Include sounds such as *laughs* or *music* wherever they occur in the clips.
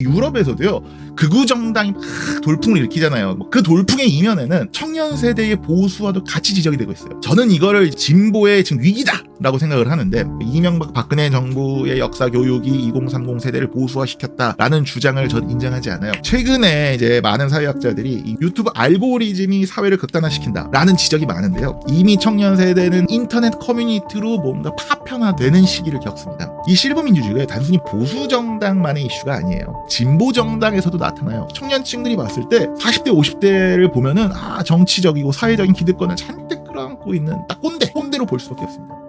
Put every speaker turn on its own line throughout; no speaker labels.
유럽에서도요 극우 정당이 막 돌풍을 일으키잖아요. 뭐그 돌풍의 이면에는 청년 세대의 보수와도 같이 지적이 되고 있어요. 저는 이거를 진보의 지금 위기다 라고 생각을 하는데 이명박 박근혜 정부의 역사 교육이 2030 세대를 보수화시켰다라는 주장을 전 인정하지 않아요. 최근에 이제 많은 사회학자들이 이 유튜브 알고리즘이 사회를 극단화시킨다라는 지적이 많은데요. 이미 청년 세대는 인터넷 커뮤니티로 뭔가 파편화되는 시기를 겪습니다. 이 실버 민주주의가 단순히 보수 정당만의 이슈가 아니에요. 진보 정당에서도 나타나요. 청년층들이 봤을 때 40대 50대를 보면은 아 정치적이고 사회적인 기득권을 잔뜩 끌어안고 있는 딱 꼰대 꼰대로 볼 수밖에 없습니다.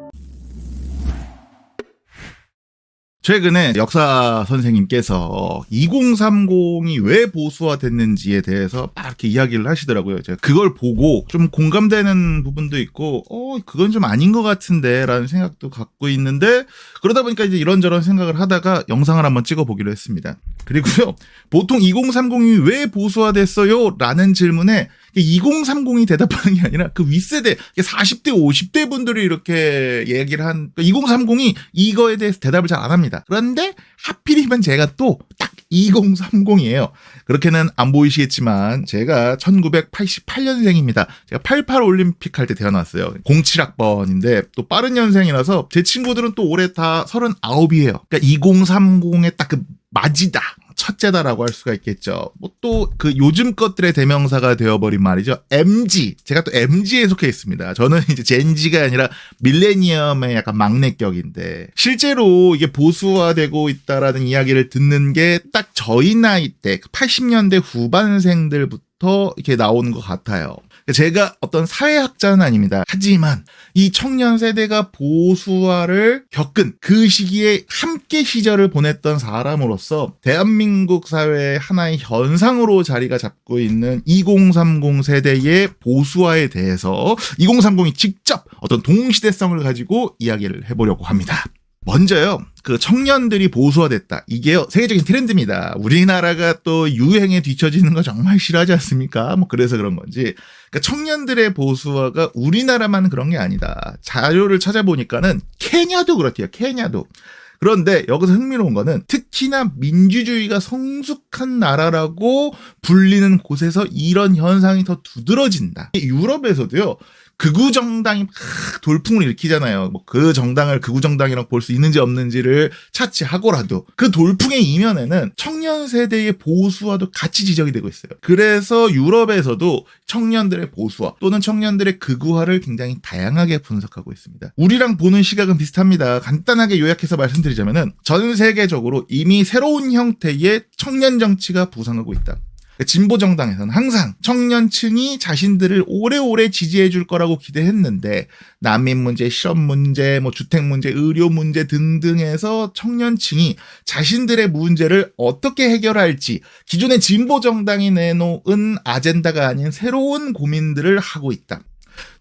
최근에 역사 선생님께서 2030이 왜 보수화됐는지에 대해서 막 이렇게 이야기를 하시더라고요. 제가 그걸 보고 좀 공감되는 부분도 있고, 어, 그건 좀 아닌 것 같은데, 라는 생각도 갖고 있는데, 그러다 보니까 이제 이런저런 생각을 하다가 영상을 한번 찍어보기로 했습니다. 그리고요, 보통 2030이 왜 보수화됐어요? 라는 질문에 2030이 대답하는 게 아니라 그 윗세대 40대 50대 분들이 이렇게 얘기를 한 2030이 이거에 대해서 대답을 잘 안 합니다. 그런데 하필이면 제가 또 딱 2030이에요. 그렇게는 안 보이시겠지만 제가 1988년생입니다. 제가 88 올림픽 할 때 태어났어요. 07학번인데 또 빠른 년생이라서 제 친구들은 또 올해 다 39이에요. 그러니까 2030의 딱 그 맞이다. 첫째다라고 할 수가 있겠죠. 뭐 또 그 요즘 것들의 대명사가 되어버린 말이죠. MG. 제가 또 MG에 속해 있습니다. 저는 이제 젠지가 아니라 밀레니엄의 약간 막내격인데 실제로 이게 보수화되고 있다라는 이야기를 듣는 게 딱 저희 나이 때 80년대 후반생들부터 이렇게 나오는 것 같아요. 제가 어떤 사회학자는 아닙니다. 하지만 이 청년 세대가 보수화를 겪은 그 시기에 함께 시절을 보냈던 사람으로서 대한민국 사회의 하나의 현상으로 자리가 잡고 있는 2030 세대의 보수화에 대해서 2030이 직접 어떤 동시대성을 가지고 이야기를 해보려고 합니다. 먼저요, 그 청년들이 보수화됐다. 이게요, 세계적인 트렌드입니다. 우리나라가 또 유행에 뒤처지는 거 정말 싫어하지 않습니까? 뭐 그래서 그런 건지. 그러니까 청년들의 보수화가 우리나라만 그런 게 아니다. 자료를 찾아보니까는 케냐도 그렇대요. 케냐도. 그런데 여기서 흥미로운 거는 특히나 민주주의가 성숙한 나라라고 불리는 곳에서 이런 현상이 더 두드러진다. 유럽에서도요. 극우 정당이 막 돌풍을 일으키잖아요. 뭐 그 정당을 극우 정당이라고 볼 수 있는지 없는지를 차치하고라도 그 돌풍의 이면에는 청년 세대의 보수화도 같이 지적이 되고 있어요. 그래서 유럽에서도 청년들의 보수화 또는 청년들의 극우화를 굉장히 다양하게 분석하고 있습니다. 우리랑 보는 시각은 비슷합니다. 간단하게 요약해서 말씀드리자면은 전 세계적으로 이미 새로운 형태의 청년 정치가 부상하고 있다. 진보 정당에서는 항상 청년층이 자신들을 오래오래 지지해 줄 거라고 기대했는데 난민 문제, 실업 문제, 뭐 주택 문제, 의료 문제 등등에서 청년층이 자신들의 문제를 어떻게 해결할지 기존의 진보 정당이 내놓은 아젠다가 아닌 새로운 고민들을 하고 있다.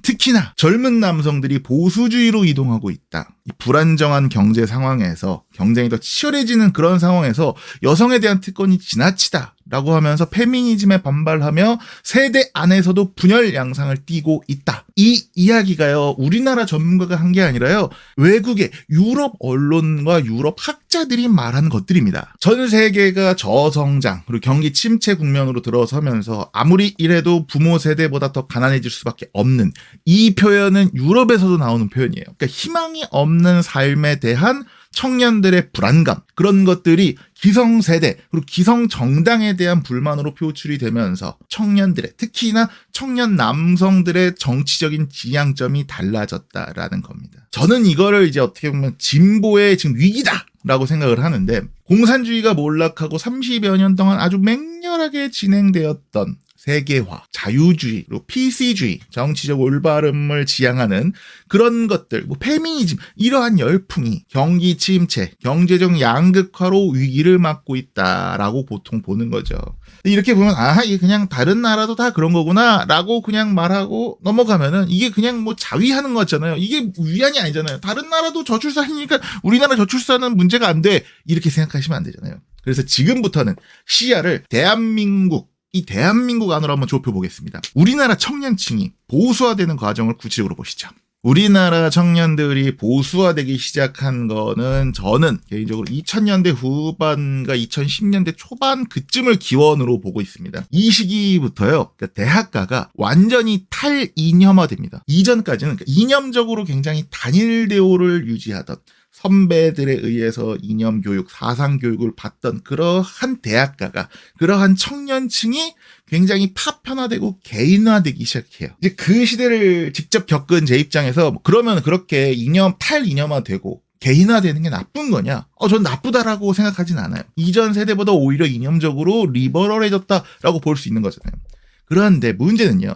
특히나 젊은 남성들이 보수주의로 이동하고 있다. 이 불안정한 경제 상황에서 경쟁이 더 치열해지는 그런 상황에서 여성에 대한 특권이 지나치다. 라고 하면서 페미니즘에 반발하며 세대 안에서도 분열 양상을 띠고 있다. 이 이야기가요, 우리나라 전문가가 한 게 아니라요, 외국의 유럽 언론과 유럽 학자들이 말한 것들입니다. 전 세계가 저성장, 그리고 경기 침체 국면으로 들어서면서 아무리 이래도 부모 세대보다 더 가난해질 수밖에 없는 이 표현은 유럽에서도 나오는 표현이에요. 그러니까 희망이 없는 삶에 대한 청년들의 불안감 그런 것들이 기성세대 그리고 기성정당에 대한 불만으로 표출이 되면서 청년들의 특히나 청년 남성들의 정치적인 지향점이 달라졌다라는 겁니다. 저는 이거를 이제 어떻게 보면 진보의 지금 위기다. 라고 생각을 하는데 공산주의가 몰락하고 30여 년 동안 아주 맹렬하게 진행되었던 세계화, 자유주의, 그리고 PC주의, 정치적 올바름을 지향하는 그런 것들, 뭐 페미니즘, 이러한 열풍이 경기 침체, 경제적 양극화로 위기를 맞고 있다라고 보통 보는 거죠. 이렇게 보면 아 이게 그냥 다른 나라도 다 그런 거구나라고 그냥 말하고 넘어가면은 이게 그냥 뭐 자위하는 거잖아요. 이게 위안이 아니잖아요. 다른 나라도 저출산이니까 우리나라 저출산은 문제가 안 돼. 이렇게 생각하시면 안 되잖아요. 그래서 지금부터는 시야를 대한민국 이 대한민국 안으로 한번 좁혀보겠습니다. 우리나라 청년층이 보수화되는 과정을 구체적으로 보시죠. 우리나라 청년들이 보수화되기 시작한 거는 저는 개인적으로 2000년대 후반과 2010년대 초반 그쯤을 기원으로 보고 있습니다. 이 시기부터요, 그러니까 대학가가 완전히 탈이념화됩니다. 이전까지는 그러니까 이념적으로 굉장히 단일 대우를 유지하던 선배들에 의해서 이념 교육, 사상 교육을 받던 그러한 대학가가 그러한 청년층이 굉장히 파편화되고 개인화되기 시작해요. 이제 그 시대를 직접 겪은 제 입장에서 뭐 그러면 그렇게 이념 탈이념화되고 개인화되는 게 나쁜 거냐? 어, 전 나쁘다라고 생각하진 않아요. 이전 세대보다 오히려 이념적으로 리버럴해졌다라고 볼 수 있는 거잖아요. 그런데 문제는요.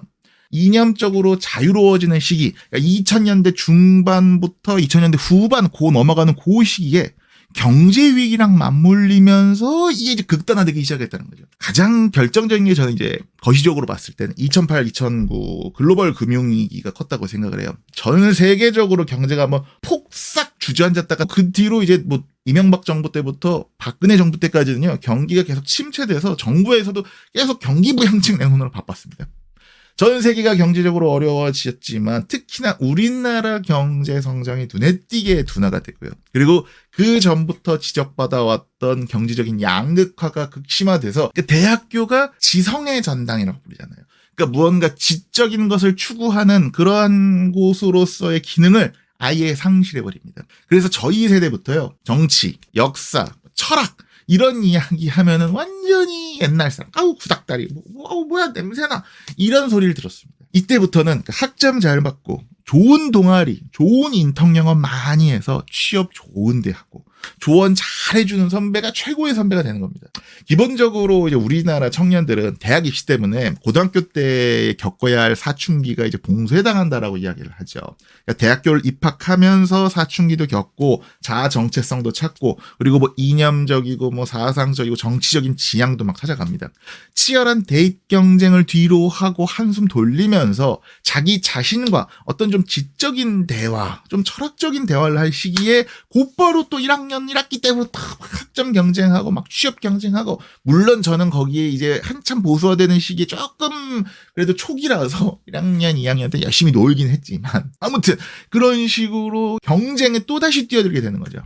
이념적으로 자유로워지는 시기, 그러니까 2000년대 중반부터 2000년대 후반 고 넘어가는 그 시기에 경제 위기랑 맞물리면서 이게 이제 극단화되기 시작했다는 거죠. 가장 결정적인 게 저는 이제 거시적으로 봤을 때는 2008, 2009 글로벌 금융위기가 컸다고 생각을 해요. 전 세계적으로 경제가 뭐 폭삭 주저앉았다가 그 뒤로 이제 뭐 이명박 정부 때부터 박근혜 정부 때까지는요 경기가 계속 침체돼서 정부에서도 계속 경기 부양책 *laughs* 내놓느라 바빴습니다. 전 세계가 경제적으로 어려워졌지만 특히나 우리나라 경제 성장이 눈에 띄게 둔화가 되고요. 그리고 그 전부터 지적받아왔던 경제적인 양극화가 극심화돼서 그 대학교가 지성의 전당이라고 부르잖아요. 그러니까 무언가 지적인 것을 추구하는 그러한 곳으로서의 기능을 아예 상실해버립니다. 그래서 저희 세대부터요, 정치, 역사, 철학, 이런 이야기 하면은 완전히 옛날 사람, 아우, 구닥다리, 뭐, 뭐, 뭐야, 냄새나. 이런 소리를 들었습니다. 이때부터는 학점 잘 받고, 좋은 동아리, 좋은 인턴 영업 많이 해서 취업 좋은 데 하고, 조언 잘 해주는 선배가 최고의 선배가 되는 겁니다. 기본적으로 이제 우리나라 청년들은 대학 입시 때문에 고등학교 때 겪어야 할 사춘기가 이제 봉쇄당한다라고 이야기를 하죠. 그러니까 대학교를 입학하면서 사춘기도 겪고 자아 정체성도 찾고 그리고 뭐 이념적이고 뭐 사상적이고 정치적인 지향도 막 찾아갑니다. 치열한 대입 경쟁을 뒤로 하고 한숨 돌리면서 자기 자신과 어떤 좀 지적인 대화, 좀 철학적인 대화를 할 시기에 곧바로 또 1학년 1학기 때부터 학점 경쟁하고 막 취업 경쟁하고 물론 저는 거기에 이제 한참 보수화되는 시기에 조금 그래도 초기라서 *laughs* 1학년, 2학년 때 열심히 놀긴 했지만 아무튼 그런 식으로 경쟁에 또다시 뛰어들게 되는 거죠.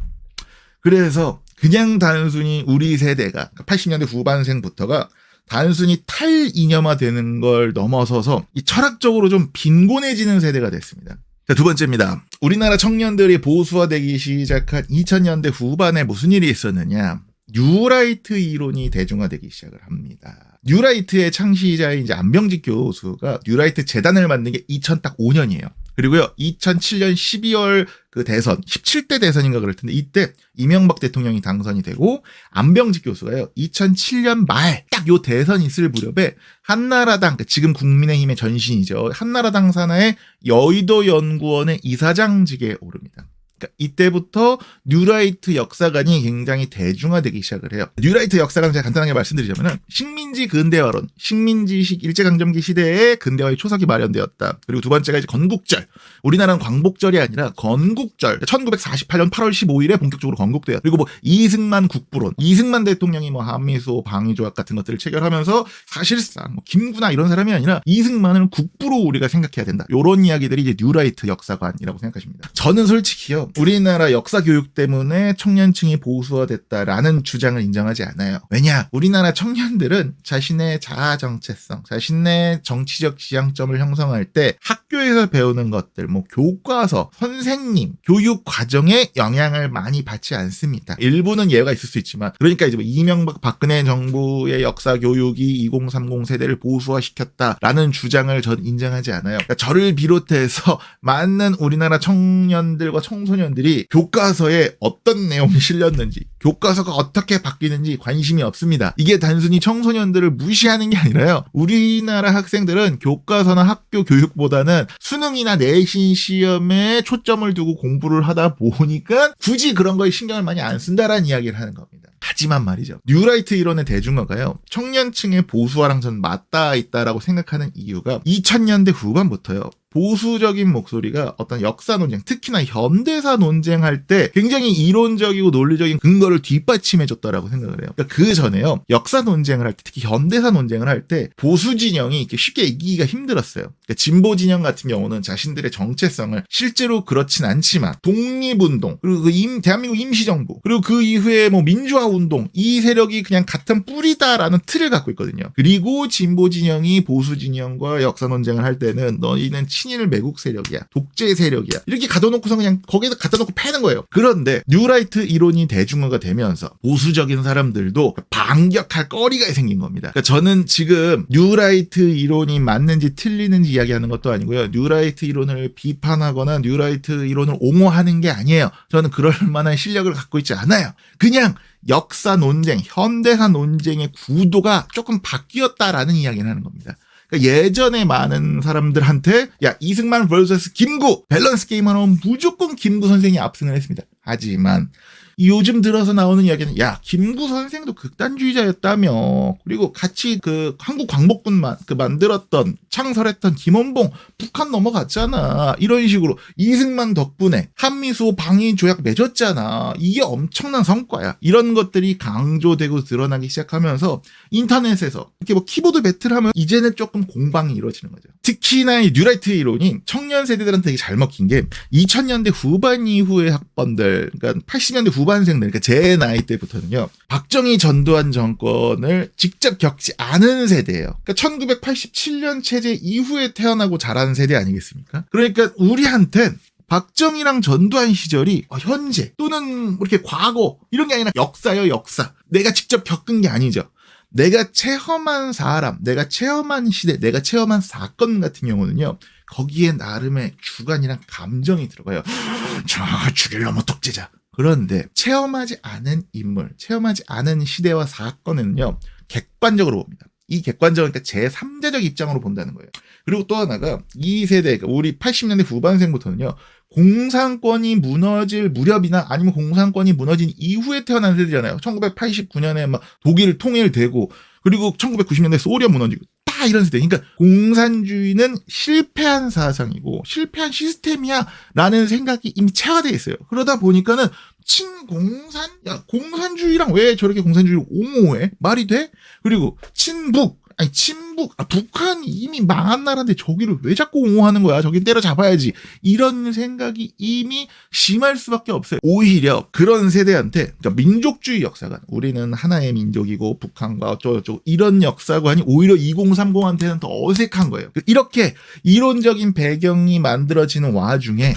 그래서 그냥 단순히 우리 세대가 80년대 후반생부터가 단순히 탈이념화 되는 걸 넘어서서 이 철학적으로 좀 빈곤해지는 세대가 됐습니다. 자, 두 번째입니다. 우리나라 청년들이 보수화되기 시작한 2000년대 후반에 무슨 일이 있었느냐. 뉴라이트 이론이 대중화되기 시작을 합니다. 뉴라이트의 창시자인 이제 안병직 교수가 뉴라이트 재단을 만든 게 2005년이에요. 그리고요, 2007년 12월 그 대선, 17대 대선인가 그럴 텐데, 이때 이명박 대통령이 당선이 되고, 안병직 교수가요, 2007년 말, 딱 요 대선 있을 무렵에, 한나라당, 지금 국민의힘의 전신이죠. 한나라당 산하의 여의도 연구원의 이사장직에 오릅니다. 그러니까 이때부터 뉴라이트 역사관이 굉장히 대중화되기 시작을 해요. 뉴라이트 역사관 제가 간단하게 말씀드리자면은 식민지 근대화론, 식민지식 일제강점기 시대에 근대화의 초석이 마련되었다. 그리고 두 번째가 이제 건국절. 우리나라는 광복절이 아니라 건국절. 1948년 8월 15일에 본격적으로 건국돼요. 그리고 뭐 이승만 국부론, 이승만 대통령이 뭐 한미소 방위조약 같은 것들을 체결하면서 사실상 뭐 김구나 이런 사람이 아니라 이승만을 국부로 우리가 생각해야 된다. 요런 이야기들이 이제 뉴라이트 역사관이라고 생각하십니다. 저는 솔직히요. 우리나라 역사 교육 때문에 청년층이 보수화됐다라는 주장을 인정하지 않아요. 왜냐? 우리나라 청년들은 자신의 자아 정체성, 자신의 정치적 지향점을 형성할 때 학교에서 배우는 것들, 뭐 교과서, 선생님, 교육 과정에 영향을 많이 받지 않습니다. 일부는 예외가 있을 수 있지만, 그러니까 이제 뭐 이명박 박근혜 정부의 역사 교육이 2030 세대를 보수화시켰다라는 주장을 전 인정하지 않아요. 그러니까 저를 비롯해서 *laughs* 많은 우리나라 청년들과 청소년 들이 교과서에 어떤 내용이 실렸는지, 교과서가 어떻게 바뀌는지 관심이 없습니다. 이게 단순히 청소년들을 무시하는 게 아니라요. 우리나라 학생들은 교과서나 학교 교육보다는 수능이나 내신 시험에 초점을 두고 공부를 하다 보니까 굳이 그런 거에 신경을 많이 안 쓴다라는 이야기를 하는 겁니다. 하지만 말이죠. 뉴라이트 이론의 대중화가요. 청년층의 보수화랑 전 맞닿아 있다라고 생각하는 이유가 2000년대 후반부터요. 보수적인 목소리가 어떤 역사 논쟁, 특히나 현대사 논쟁할 때 굉장히 이론적이고 논리적인 근거를 그거를 뒷받침해줬다라고 생각을 해요. 그러니까 그 전에요. 역사 논쟁을 할 때, 특히 현대사 논쟁을 할 때 보수 진영이 이렇게 쉽게 이기기가 힘들었어요. 그러니까 진보 진영 같은 경우는 자신들의 정체성을 실제로 그렇진 않지만 독립운동 그리고 그 임, 대한민국 임시정부 그리고 그 이후에 뭐 민주화 운동 이 세력이 그냥 같은 뿌리다라는 틀을 갖고 있거든요. 그리고 진보 진영이 보수 진영과 역사 논쟁을 할 때는 너희는 친일 매국 세력이야, 독재 세력이야 이렇게 가둬놓고서 그냥 거기에다 갖다 놓고 패는 거예요. 그런데 뉴라이트 이론이 대중화가 되면서 보수적인 사람들도 반격할 거리가 생긴 겁니다. 그러니까 저는 지금 뉴라이트 이론이 맞는지 틀리는지 이야기하는 것도 아니고요. 뉴라이트 이론을 비판하거나 뉴라이트 이론을 옹호하는 게 아니에요. 저는 그럴 *laughs* 만한 실력을 갖고 있지 않아요. 그냥 역사 논쟁, 현대사 논쟁의 구도가 조금 바뀌었다라는 이야기를 하는 겁니다. 그러니까 예전에 많은 사람들한테 야 이승만 vs 김구 밸런스 게임 하면 무조건 김구 선생이 압승을 했습니다. 하지만 이 요즘 들어서 나오는 이야기는 야 김구 선생도 극단주의자였다며. 그리고 같이 그 한국 광복군 만 그 만들었던 창설했던 김원봉 북한 넘어갔잖아. 이런 식으로 이승만 덕분에 한미수호 방위 조약 맺었잖아. 이게 엄청난 성과야. 이런 것들이 강조되고 드러나기 시작하면서 인터넷에서 이렇게 뭐 키보드 배틀하면 이제는 조금 공방이 이루어지는 거죠. 특히나 이 뉴라이트 이론이 청년 세대들한테 되게 잘 먹힌 게 2000년대 후반 이후의 학번들 그러니까 80년대 후반생들 그러니까 제 나이 때부터는요. 박정희 전두환 정권을 직접 겪지 않은 세대예요. 그러니까 1987년 체제 이후에 태어나고 자란 세대 아니겠습니까? 그러니까 우리한텐 박정희랑 전두환 시절이 어, 현재 또는 이렇게 과거 이런 게 아니라 역사요 역사. 내가 직접 겪은 게 아니죠. 내가 체험한 사람, 내가 체험한 시대, 내가 체험한 사건 같은 경우는요. 거기에 나름의 주관이랑 감정이 들어가요. *gasps* 저 죽일 놈의 독재자. 그런데 체험하지 않은 인물, 체험하지 않은 시대와 사건은요, 객관적으로 봅니다. 이 객관적은 그러니까 제3자적 입장으로 본다는 거예요. 그리고 또 하나가 이 세대, 그러니까 우리 80년대 후반생부터는요, 공산권이 무너질 무렵이나 아니면 공산권이 무너진 이후에 태어난 세대잖아요. 1989년에 막 독일 통일되고, 그리고 1990년대 소련 무너지고, 다 이런 세대. 그러니까 공산주의는 실패한 사상이고 실패한 시스템이야 라는 생각이 이미 체화되어 있어요. 그러다 보니까는 친공산? 야, 공산주의랑 왜 저렇게 공산주의를 옹호해? 말이 돼? 그리고 친북. 아니 친북 아, 북한이 이미 망한 나라인데 저기를 왜 자꾸 옹호하는 거야 저기 때려잡아야지 이런 생각이 이미 심할 수밖에 없어요 오히려 그런 세대한테 그러니까 민족주의 역사관 우리는 하나의 민족이고 북한과 어쩌고저쩌고 이런 역사관이 오히려 2030한테는 더 어색한 거예요 이렇게 이론적인 배경이 만들어지는 와중에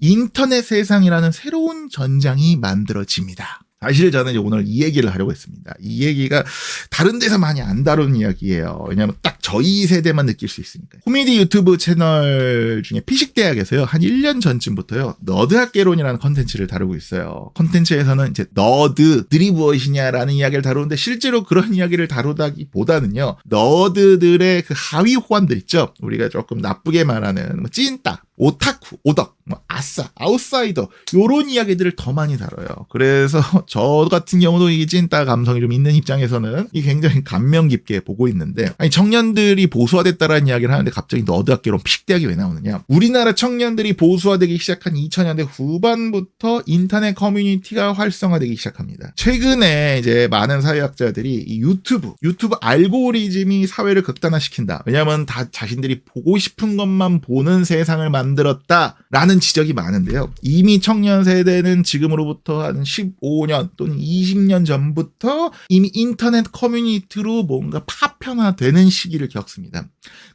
인터넷 세상이라는 새로운 전장이 만들어집니다. 사실 저는 오늘 이 얘기를 하려고 했습니다. 이 얘기가 다른 데서 많이 안 다룬 이야기예요. 왜냐하면 딱 저희 세대만 느낄 수 있으니까. 코미디 유튜브 채널 중에 피식대학에서요. 한 1년 전쯤부터요. 너드학개론이라는 컨텐츠를 다루고 있어요. 컨텐츠에서는 이제 너드들이 무엇이냐라는 이야기를 다루는데 실제로 그런 이야기를 다루다기보다는요. 너드들의 그 하위 호환들 있죠. 우리가 조금 나쁘게 말하는 뭐 찐따, 오타쿠, 오덕, 뭐 아싸, 아웃사이더 요런 이야기들을 더 많이 다뤄요. 그래서 *laughs* 저 같은 경우도 이 찐따 감성이 좀 있는 입장에서는 이 굉장히 감명 깊게 보고 있는데 아니 청년 들이 보수화됐다라는 이야기를 하는데 갑자기 너드학계론 픽대학이 왜 나오느냐? 우리나라 청년들이 보수화되기 시작한 2000년대 후반부터 인터넷 커뮤니티가 활성화되기 시작합니다. 최근에 이제 많은 사회학자들이 이 유튜브, 유튜브 알고리즘이 사회를 극단화시킨다. 왜냐하면 다 자신들이 보고 싶은 것만 보는 세상을 만들었다라는 지적이 많은데요. 이미 청년 세대는 지금으로부터 한 15년 또는 20년 전부터 이미 인터넷 커뮤니티로 뭔가 파편화되는 시기를 겪습니다.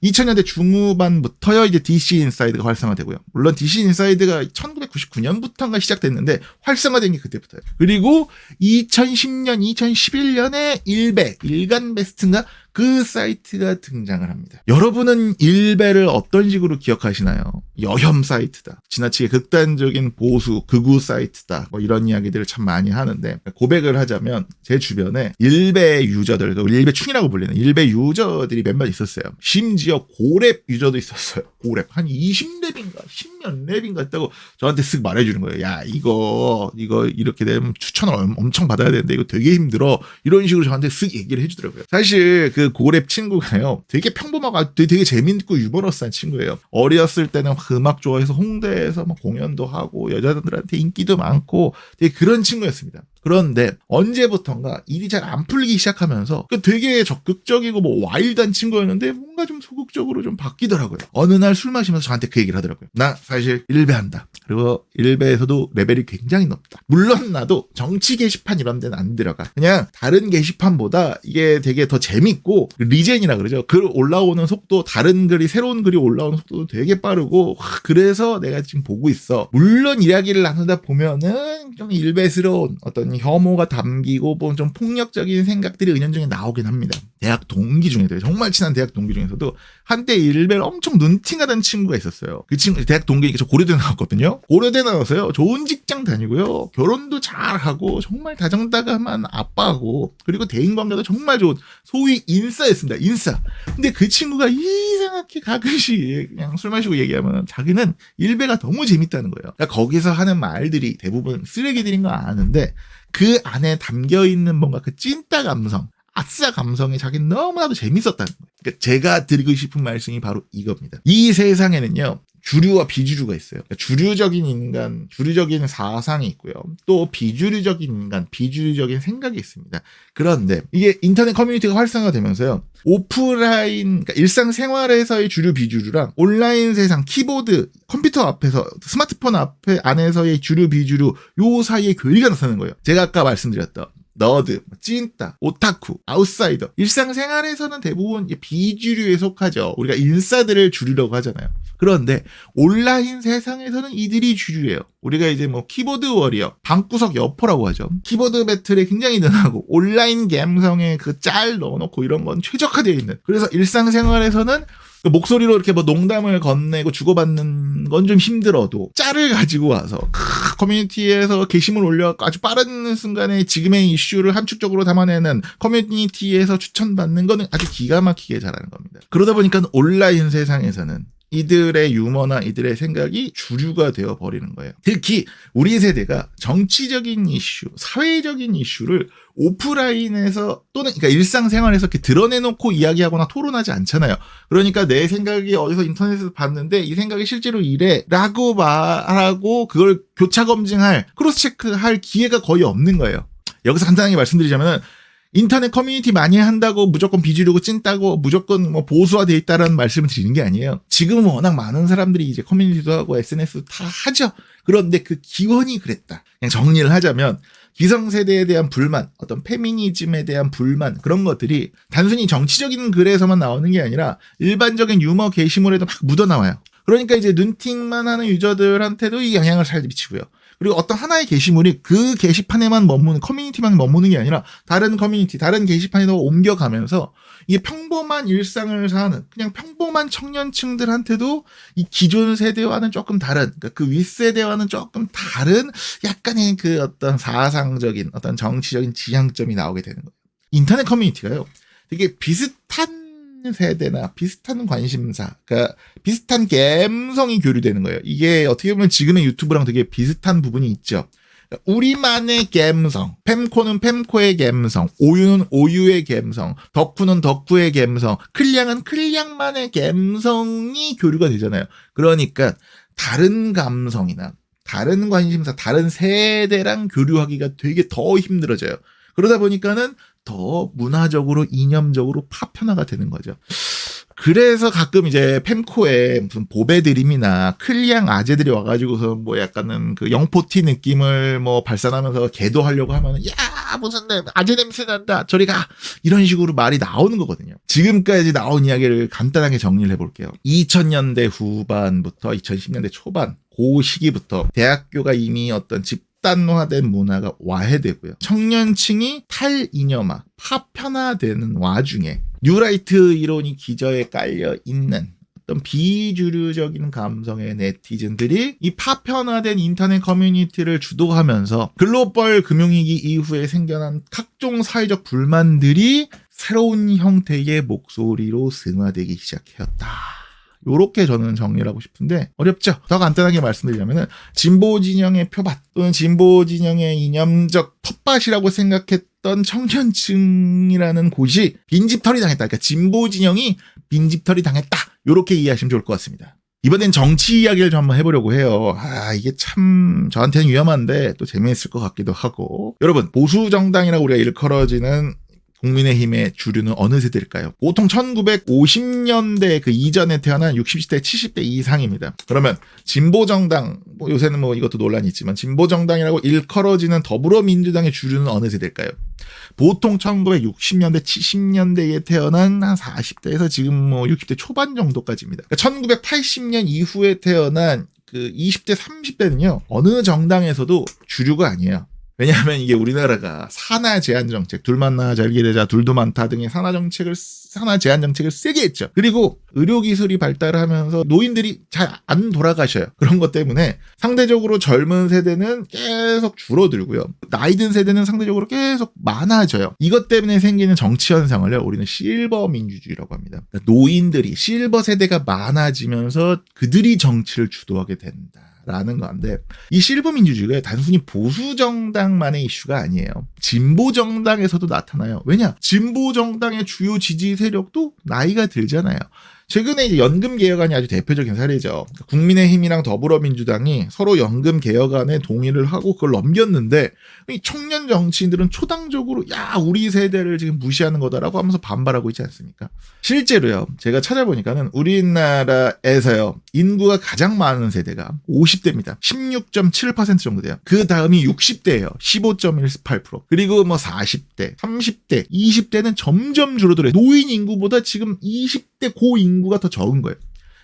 2000년대 중후반부터요, 이제 DC 인사이드가 활성화되고요. 물론 DC 인사이드가 1999년부터인가 시작됐는데 활성화된 게 그때부터예요. 그리고 2010년, 2011년에 일베, 일간 베스트인가 그 사이트가 등장을 합니다. 여러분은 일베를 어떤 식으로 기억하시나요? 여혐 사이트다. 지나치게 극단적인 보수, 극우 사이트다. 뭐 이런 이야기들을 참 많이 하는데 고백을 하자면 제 주변에 일베 유저들, 그 일베충이라고 불리는 일베 유저들이 몇몇 있었어요. 심지어 고랩 유저도 있었어요. 고랩. 한 20랩인가 10몇 랩인가 했다고 저한테 쓱 말해주는 거예요. 야 이거 이거 이렇게 되면 추천을 엄청 받아야 되는데 이거 되게 힘들어. 이런 식으로 저한테 쓱 얘기를 해주더라고요. 사실 그 고랩 친구가요. 되게 평범하고 되게 재밌고 유머러스한 친구예요. 어렸을 때는 음악 좋아해서 홍대에서 막 공연도 하고 여자들한테 인기도 많고 되게 그런 친구였습니다. 그런데 언제부턴가 일이 잘 안 풀리기 시작하면서 그 되게 적극적이고 뭐 와일드한 친구였는데 뭔가 좀 소극적으로 좀 바뀌더라고요. 어느 날 술 마시면서 저한테 그 얘기를 하더라고요. 나 사실 일배한다. 그리고 일배에서도 레벨이 굉장히 높다. 물론 나도 정치 게시판 이런 데는 안 들어가. 그냥 다른 게시판보다 이게 되게 더 재밌고 리젠이라 그러죠. 글 올라오는 속도 다른 글이 새로운 글이 올라오는 속도도 되게 빠르고 와, 그래서 내가 지금 보고 있어. 물론 이야기를 나누다 보면은 좀 일배스러운 어떤 혐오가 담기고 뭐좀 폭력적인 생각들이 은연중에 나오긴 합니다. 대학 동기 중에도 정말 친한 대학 동기 중에서도 한때 일배를 엄청 눈팅하던 친구가 있었어요. 그 친구 대학 동기니까 저 고려대 나왔거든요. 고려대 나와서요. 좋은 직장 다니고요. 결혼도 잘하고 정말 다정다감한 아빠고 그리고 대인관계도 정말 좋은 소위 인싸였습니다. 인싸. 근데 그 친구가 이상하게 가끔씩 그냥 술 마시고 얘기하면 자기는 일배가 너무 재밌다는 거예요. 그러니까 거기서 하는 말들이 대부분 쓰레기들인 거 아는데 그 안에 담겨 있는 뭔가 그 찐따 감성, 아싸 감성이 자기는 너무나도 재밌었다는 거예요. 그러니까 제가 드리고 싶은 말씀이 바로 이겁니다. 이 세상에는요. 주류와 비주류가 있어요. 그러니까 주류적인 인간, 주류적인 사상이 있고요. 또 비주류적인 인간, 비주류적인 생각이 있습니다. 그런데 이게 인터넷 커뮤니티가 활성화되면서요. 오프라인, 그러니까 일상생활에서의 주류 비주류랑 온라인 세상 키보드, 컴퓨터 앞에서 스마트폰 앞에 안에서의 주류 비주류 요 사이에 괴리가 나타나는 거예요. 제가 아까 말씀드렸던 너드, 찐따, 오타쿠, 아웃사이더. 일상생활에서는 대부분 비주류에 속하죠. 우리가 인싸들을 주류라고 하잖아요. 그런데 온라인 세상에서는 이들이 주류예요. 우리가 이제 뭐 키보드 워리어, 방구석 여포라고 하죠. 키보드 배틀에 굉장히 능하고 온라인 감성에 그짤 넣어놓고 이런 건 최적화되어 있는. 그래서 일상생활에서는 그 목소리로 이렇게 뭐 농담을 건네고 주고받는 건 좀 힘들어도 짤을 가지고 와서 크, 커뮤니티에서 게시물 올려 아주 빠른 순간에 지금의 이슈를 함축적으로 담아내는 커뮤니티에서 추천받는 거는 아주 기가 막히게 잘하는 겁니다. 그러다 보니까 온라인 세상에서는 이들의 유머나 이들의 생각이 주류가 되어 버리는 거예요. 특히 우리 세대가 정치적인 이슈, 사회적인 이슈를 오프라인에서 또는 그러니까 일상생활에서 이렇게 드러내놓고 이야기하거나 토론하지 않잖아요. 그러니까 내 생각이 어디서 인터넷에서 봤는데 이 생각이 실제로 이래라고 말하고 그걸 교차 검증할 크로스 체크할 기회가 거의 없는 거예요. 여기서 간단하게 말씀드리자면은 인터넷 커뮤니티 많이 한다고 무조건 비주류고 찐따고 무조건 뭐 보수화돼 있다라는 말씀을 드리는 게 아니에요. 지금은 워낙 많은 사람들이 이제 커뮤니티도 하고 SNS도 다 하죠. 그런데 그 기원이 그랬다. 그냥 정리를 하자면 기성세대에 대한 불만, 어떤 페미니즘에 대한 불만 그런 것들이 단순히 정치적인 글에서만 나오는 게 아니라 일반적인 유머 게시물에도 막 묻어나와요. 그러니까 이제 눈팅만 하는 유저들한테도 이 영향을 잘 미치고요. 그리고 어떤 하나의 게시물이 그 게시판에만 머무는 커뮤니티만 머무는 게 아니라 다른 커뮤니티, 다른 게시판에도 옮겨가면서 이게 평범한 일상을 사는 그냥 평범한 청년층들한테도 이 기존 세대와는 조금 다른 그러니까 그 윗세대와는 조금 다른 약간의 그 어떤 사상적인 어떤 정치적인 지향점이 나오게 되는 거예요. 인터넷 커뮤니티가요. 되게 비슷한 세대나 비슷한 관심사, 그러니까 비슷한 감성이 교류되는 거예요. 이게 어떻게 보면 지금의 유튜브랑 되게 비슷한 부분이 있죠. 우리만의 감성, 팸코는 팸코의 감성, 오유는 오유의 감성, 덕후는 덕후의 감성, 클량은 클량만의 감성이 교류가 되잖아요. 그러니까 다른 감성이나 다른 관심사, 다른 세대랑 교류하기가 되게 더 힘들어져요. 그러다 보니까는 더 문화적으로 이념적으로 파편화가 되는 거죠. 그래서 가끔 이제 팸코에 무슨 보배 드림이나 클리앙 아재들이 와가지고서 뭐 약간은 그 영포티 느낌을 뭐 발산하면서 개도하려고 하면은 야 무슨 내 아재 냄새 난다 저리 가 이런 식으로 말이 나오는 거거든요. 지금까지 나온 이야기를 간단하게 정리를 해볼게요. 2000년대 후반부터 2010년대 초반 그 시기부터 대학교가 이미 어떤 집 단화된 문화가 와해되고요. 청년층이 탈이념화, 파편화되는 와중에 뉴라이트 이론이 기저에 깔려 있는 어떤 비주류적인 감성의 네티즌들이 이 파편화된 인터넷 커뮤니티를 주도하면서 글로벌 금융위기 이후에 생겨난 각종 사회적 불만들이 새로운 형태의 목소리로 승화되기 시작하였다. 요렇게 저는 정리를 하고 싶은데 어렵죠. 더 간단하게 말씀드리자면은 진보 진영의 표밭 또는 진보 진영의 이념적 텃밭이라고 생각했던 청년층이라는 곳이 빈집털이 당했다. 그러니까 진보 진영이 빈집털이 당했다. 요렇게 이해하시면 좋을 것 같습니다. 이번엔 정치 이야기를 좀 한번 해보려고 해요. 아, 이게 참 저한테는 위험한데 또 재미있을 것 같기도 하고. 여러분, 보수 정당이라고 우리가 일컬어지는 국민의힘의 주류는 어느 세대일까요? 보통 1950년대 그 이전에 태어난 60대, 70대 이상입니다. 그러면 진보정당, 뭐 요새는 뭐 이것도 논란이 있지만 진보정당이라고 일컬어지는 더불어민주당의 주류는 어느 세대일까요? 보통 1960년대, 70년대에 태어난 한 40대에서 지금 뭐 60대 초반 정도까지입니다. 그러니까 1980년 이후에 태어난 그 20대, 30대는요, 어느 정당에서도 주류가 아니에요. 왜냐하면 이게 우리나라가 산하 제한 정책, 둘 만 나 잘게 되자, 둘도 많다 등의 산하 정책을 산하 제한 정책을 세게 했죠. 그리고 의료 기술이 발달하면서 노인들이 잘 안 돌아가셔요. 그런 것 때문에 상대적으로 젊은 세대는 계속 줄어들고요. 나이 든 세대는 상대적으로 계속 많아져요. 이것 때문에 생기는 정치 현상을요. 우리는 실버 민주주의라고 합니다. 그러니까 노인들이 실버 세대가 많아지면서 그들이 정치를 주도하게 된다. 라는 건데 이 실버 민주주의가 단순히 보수 정당만의 이슈가 아니에요. 진보 정당에서도 나타나요. 왜냐? 진보 정당의 주요 지지 세력도 나이가 들잖아요. 최근에 이제 연금 개혁안이 아주 대표적인 사례죠. 국민의힘이랑 더불어민주당이 서로 연금 개혁안에 동의를 하고 그걸 넘겼는데 이 청년 정치인들은 초당적으로 야 우리 세대를 지금 무시하는 거다라고 하면서 반발하고 있지 않습니까? 실제로요. 제가 찾아보니까는 우리나라에서요 인구가 가장 많은 세대가 50대입니다. 16.7% 정도 돼요. 그 다음이 60대예요. 15.18% 그리고 뭐 40대, 30대, 20대는 점점 줄어들어요. 노인 인구보다 지금 20대 고인 구가 더 적은 거예요.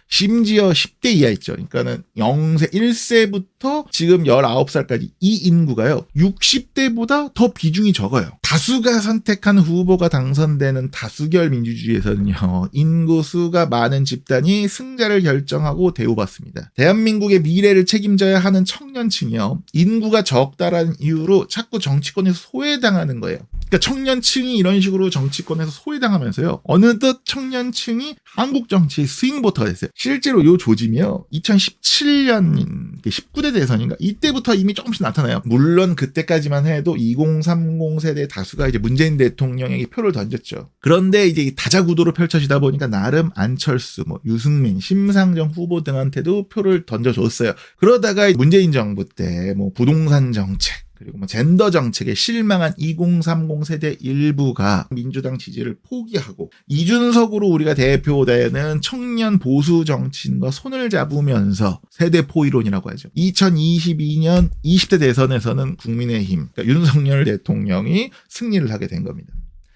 심지어 10대 이하 있죠. 그러니까는 0세, 1세부터 지금 19살까지 이 인구가요. 60대보다 더 비중이 적어요. 다수가 선택한 후보가 당선되는 다수결 민주주의에서는요. 인구 수가 많은 집단이 승자를 결정하고 대우받습니다. 대한민국의 미래를 책임져야 하는 청년층이요. 인구가 적다라는 이유로 자꾸 정치권에서 소외당하는 거예요. 그러니까 청년층이 이런 식으로 정치권에서 소외당하면서요. 어느덧 청년층이 한국 정치의 스윙보터가 됐어요. 실제로 요 조짐이요. 2017년 19대 대선인가 이때부터 이미 조금씩 나타나요. 물론 그때까지만 해도 2030 세대 다수가 이제 문재인 대통령에게 표를 던졌죠. 그런데 이제 다자구도로 펼쳐지다 보니까 나름 안철수, 뭐 유승민, 심상정 후보 등한테도 표를 던져줬어요. 그러다가 문재인 정부 때 뭐 부동산 정책 그리고 뭐 젠더 정책에 실망한 2030 세대 일부가 민주당 지지를 포기하고 이준석으로 우리가 대표되는 청년 보수 정치인과 손을 잡으면서 세대 포이론이라고 하죠. 2022년 20대 대선에서는 국민의힘 그러니까 윤석열 대통령이 승리를 하게 된 겁니다.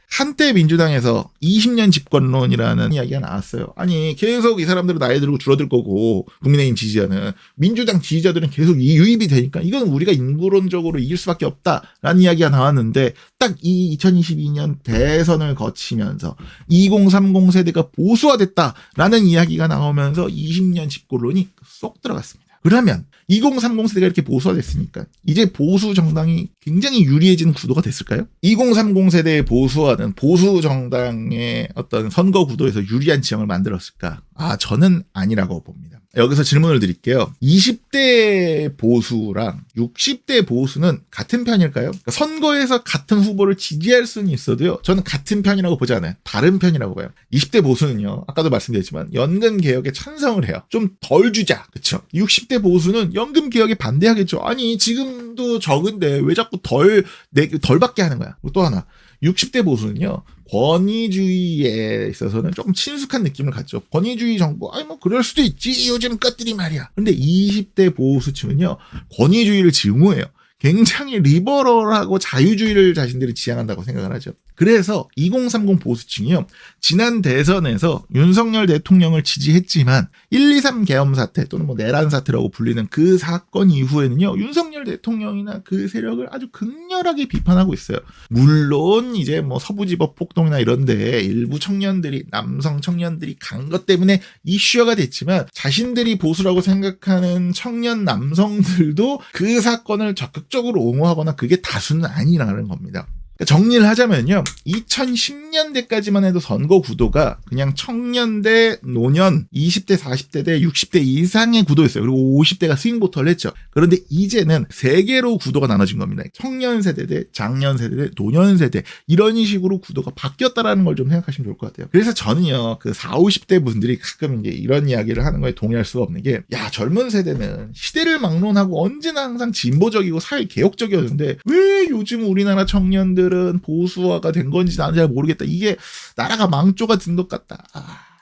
한때 민주당에서 20년 집권론이라는 이야기가 나왔어요. 아니 계속 이 사람들은 나이 들고 줄어들 거고 국민의힘 지지자는 민주당 지지자들은 계속 이 유입이 되니까 이건 우리가 인구론적으로 이길 수밖에 없다라는 이야기가 나왔는데 딱 이 2022년 대선을 거치면서 2030 세대가 보수화됐다라는 이야기가 나오면서 20년 집권론이 쏙 들어갔습니다. 그러면 2030 세대가 이렇게 보수화 됐으니까 이제 보수 정당이 굉장히 유리해진 구도가 됐을까요? 2030 세대의 보수화는 보수 정당의 어떤 선거 구도에서 유리한 지형을 만들었을까? 아, 저는 아니라고 봅니다. 여기서 질문을 드릴게요. 20대 보수랑 60대 보수는 같은 편일까요? 그러니까 선거에서 같은 후보를 지지할 수는 있어도요. 저는 같은 편이라고 보지 않아요. 다른 편이라고 봐요. 20대 보수는요. 아까도 말씀드렸지만 연금 개혁에 찬성을 해요. 좀 덜 주자. 그쵸? 60대 보수는 연금 개혁에 반대하겠죠. 아니 지금도 적은데 왜 자꾸 덜, 내, 덜 받게 하는 거야. 또 하나. 60대 보수는요, 권위주의에 있어서는 조금 친숙한 느낌을 갖죠. 권위주의 정부, 아니, 뭐, 그럴 수도 있지. 요즘 것들이 말이야. 근데 20대 보수층은요, 권위주의를 증오해요. 굉장히 리버럴하고 자유주의를 자신들이 지향한다고 생각을 하죠. 그래서 2030 보수층이요. 지난 대선에서 윤석열 대통령을 지지했지만 1, 2, 3 계엄 사태 또는 뭐 내란 사태라고 불리는 그 사건 이후에는요. 윤석열 대통령이나 그 세력을 아주 극렬하게 비판하고 있어요. 물론 이제 뭐 서부지법 폭동이나 이런데 일부 청년들이 남성 청년들이 간 것 때문에 이슈화가 됐지만 자신들이 보수라고 생각하는 청년 남성들도 그 사건을 적극 적으로 옹호하거나 그게 다수는 아니라는 겁니다. 그러니까 정리를 하자면요. 2010년대까지만 해도 선거 구도가 그냥 청년대, 노년, 20대, 40대 대 60대 이상의 구도였어요. 그리고 50대가 스윙보터를 했죠. 그런데 이제는 세 개로 구도가 나눠진 겁니다. 청년 세대 대 장년 세대 대 노년 세대 이런 식으로 구도가 바뀌었다라는 걸 좀 생각하시면 좋을 것 같아요. 그래서 저는요. 그 4, 50대 분들이 가끔 이제 이런 이야기를 하는 거에 동의할 수가 없는 게 야, 젊은 세대는 시대를 막론하고 언제나 항상 진보적이고 사회 개혁적이었는데 왜 요즘 우리나라 청년들 은 보수화가 된 건지 나는 잘 모르겠다. 이게 나라가 망조가 든 것 같다. 아.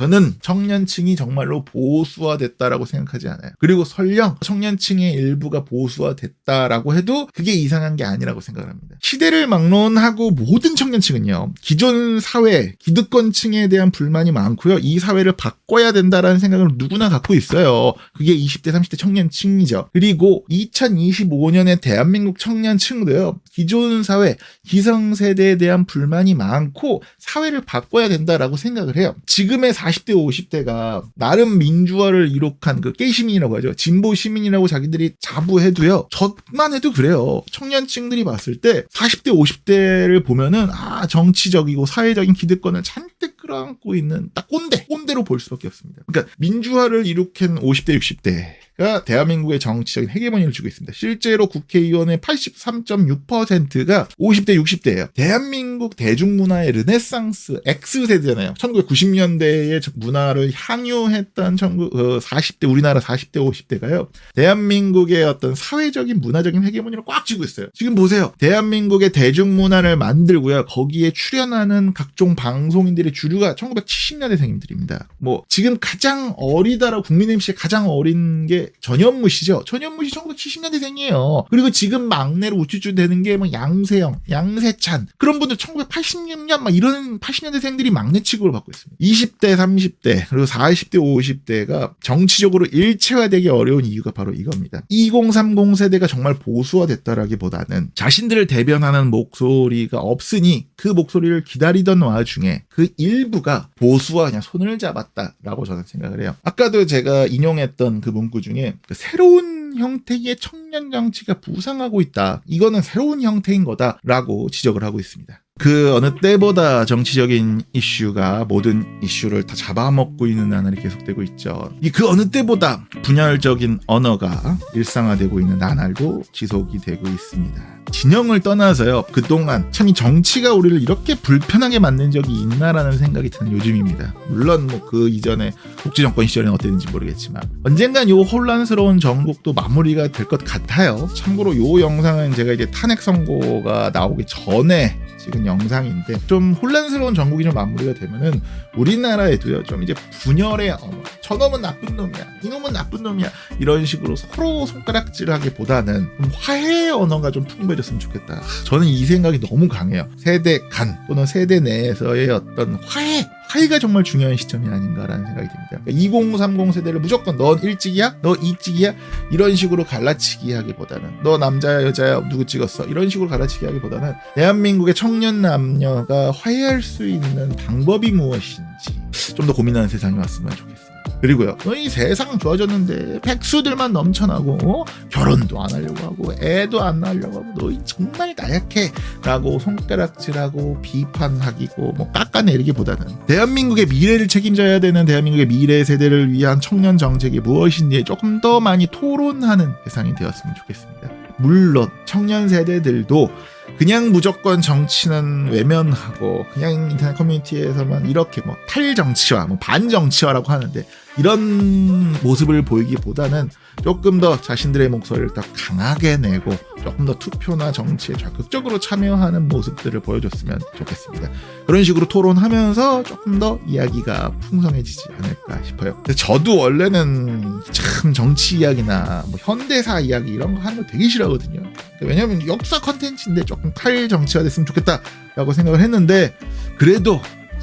저는 청년층이 정말로 보수화됐다라고 생각하지 않아요. 그리고 설령 청년층의 일부가 보수화됐다라고 해도 그게 이상한 게 아니라고 생각을 합니다. 시대를 막론하고 모든 청년층은요. 기존 사회, 기득권층에 대한 불만이 많고요. 이 사회를 바꿔야 된다라는 생각을 누구나 갖고 있어요. 그게 20대, 30대 청년층이죠. 그리고 2025년의 대한민국 청년층도요. 기존 사회, 기성세대에 대한 불만이 많고 사회를 바꿔야 된다라고 생각을 해요. 지금의 40대, 50대가 나름 민주화를 이룩한 그 게이 시민이라고 하죠. 진보 시민이라고 자기들이 자부해도요. 저만 해도 그래요. 청년층들이 봤을 때 40대, 50대를 보면은 아 정치적이고 사회적인 기득권을 잔뜩 끌어안고 있는 딱 꼰대, 꼰대로 볼 수밖에 없습니다. 그러니까 민주화를 이룩한 50대, 60대 가 대한민국의 정치적인 헤게모니를 쥐고 있습니다. 실제로 국회의원의 83.6%가 50대, 60대예요. 대한민국 대중문화의 르네상스 X세대잖아요. 1990년대의 문화를 향유했던 40대, 우리나라 40대, 50대가요. 대한민국의 어떤 사회적인 문화적인 헤게모니를 꽉 쥐고 있어요. 지금 보세요. 대한민국의 대중문화를 만들고요. 거기에 출연하는 각종 방송인들의 주류가 1970년대생들입니다. 뭐 지금 가장 어리다라고 국민의힘 씨의 가장 어린 게 전현무 씨죠. 전현무 씨 1970년대생이에요. 그리고 지금 막내로 우쭈쭈 되는 게 뭐 양세형, 양세찬 그런 분들 1986년 막 이런 80년대생들이 막내 취급을 받고 있습니다. 20대, 30대 그리고 40대, 50대가 정치적으로 일체화되기 어려운 이유가 바로 이겁니다. 2030 세대가 정말 보수화됐다라기보다는 자신들을 대변하는 목소리가 없으니 그 목소리를 기다리던 와중에 그 일부가 보수와 그냥 손을 잡았다라고 저는 생각을 해요. 아까도 제가 인용했던 그 문구 중에 그 새로운 형태의 청년 정치가 부상하고 있다. 이거는 새로운 형태인 거다라고 지적을 하고 있습니다. 그 어느 때보다 정치적인 이슈가 모든 이슈를 다 잡아먹고 있는 나날이 계속되고 있죠. 이그 어느 때보다 분열적인 언어가 일상화되고 있는 나날도 지속이 되고 있습니다. 진영을 떠나서요. 그동안 참 이 정치가 우리를 이렇게 불편하게 만든 적이 있나라는 생각이 드는 요즘입니다. 물론 뭐 그 이전에 국지 정권 시절에는 어땠는지 모르겠지만 언젠간 요 혼란스러운 전국도 마무리가 될 것 같아요. 참고로 요 영상은 제가 이제 탄핵 선고가 나오기 전에 찍은 영상인데 좀 혼란스러운 전국이 좀 마무리가 되면은 우리나라에도요 좀 이제 분열의 어머 저놈은 나쁜 놈이야 이놈은 나쁜 놈이야 이런 식으로 서로 손가락질하기보다는 좀 화해의 언어가 좀 풍부해졌으면 좋겠다. 저는 이 생각이 너무 강해요. 세대 간 또는 세대 내에서의 어떤 화해 화해가 정말 중요한 시점이 아닌가라는 생각이 듭니다. 그러니까 2030 세대를 무조건 넌 일찍이야? 너 이찍이야? 이런 식으로 갈라치기 하기보다는 너 남자야 여자야 누구 찍었어? 이런 식으로 갈라치기 하기보다는 대한민국의 청년 남녀가 화해할 수 있는 방법이 무엇인지 좀 더 고민하는 세상이 왔으면 좋겠습니다. 그리고요, 너희 세상 좋아졌는데 백수들만 넘쳐나고 어? 결혼도 안 하려고 하고 애도 안 낳으려고 하고 너희 정말 나약해라고 손가락질하고 비판하기고 뭐 깎아내리기보다는 대한민국의 미래를 책임져야 되는 대한민국의 미래 세대를 위한 청년 정책이 무엇인지 조금 더 많이 토론하는 세상이 되었으면 좋겠습니다. 물론 청년 세대들도 그냥 무조건 정치는 외면하고 그냥 인터넷 커뮤니티에서만 이렇게 뭐 탈정치화, 뭐 반정치화라고 하는데 이런 모습을 보이기보다는 조금 더 자신들의 목소리를 더 강하게 내고 조금 더 투표나 정치에 적극적으로 참여하는 모습들을 보여줬으면 좋겠습니다. 그런 식으로 토론하면서 조금 더 이야기가 풍성해지지 않을까 싶어요. 저도 원래는 참 정치 이야기나 뭐 현대사 이야기 이런 거 하는 거 되게 싫어하거든요. 왜냐면 역사 컨텐츠인데 조금 탈 정치가 됐으면 좋겠다라고 생각을 했는데 그래도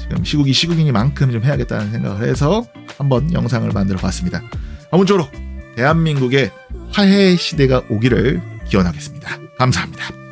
지금 시국이 시국이니만큼 좀 해야겠다는 생각을 해서 한번 영상을 만들어 봤습니다. 아무쪼록 대한민국의 화해 시대가 오기를 기원하겠습니다. 감사합니다.